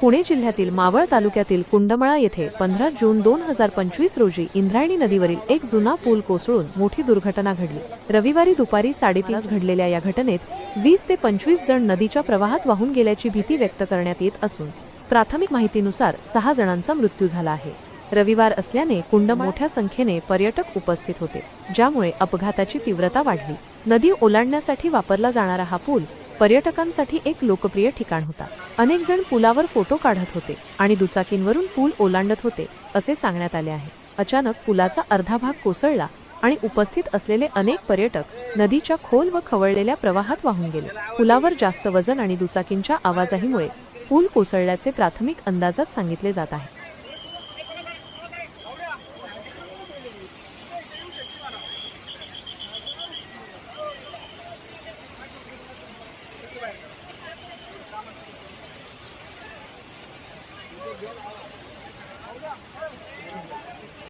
पुणे जिल्ह्यातील मावळ तालुक्यातील कुंडमळा येथे पंधरा जून दोन हजार पंचवीस रोजी इंद्रायणी नदीवरील एक जुना पूल कोसळून मोठी दुर्घटना घडली. रविवारी दुपारी साडेतीन घडलेल्या या घटनेत वीस ते पंचवीस जण नदीच्या प्रवाहात वाहून गेल्याची भीती व्यक्त करण्यात येत असून प्राथमिक माहितीनुसार सहा जणांचा मृत्यू झाला आहे. रविवार असल्याने कुंड मोठ्या संख्येने पर्यटक उपस्थित होते ज्यामुळे अपघाताची तीव्रता वाढली. नदी ओलांडण्यासाठी वापरला जाणारा हा पूल पर्यटकांसाठी एक लोकप्रिय ठिकाण होता. अनेक जण पुलावर फोटो काढत होते आणि दुचाकींवरून पूल ओलांडत होते असे सांगण्यात आले आहे. अचानक पुलाचा अर्धा भाग कोसळला आणि उपस्थित असलेले अनेक पर्यटक नदीच्या खोल व खवळलेल्या प्रवाहात वाहून गेले. पुलावर जास्त वजन आणि दुचाकींच्या आवाजाहीमुळे पूल कोसळल्याचे प्राथमिक अंदाजात सांगितले जात आहे. Thank you.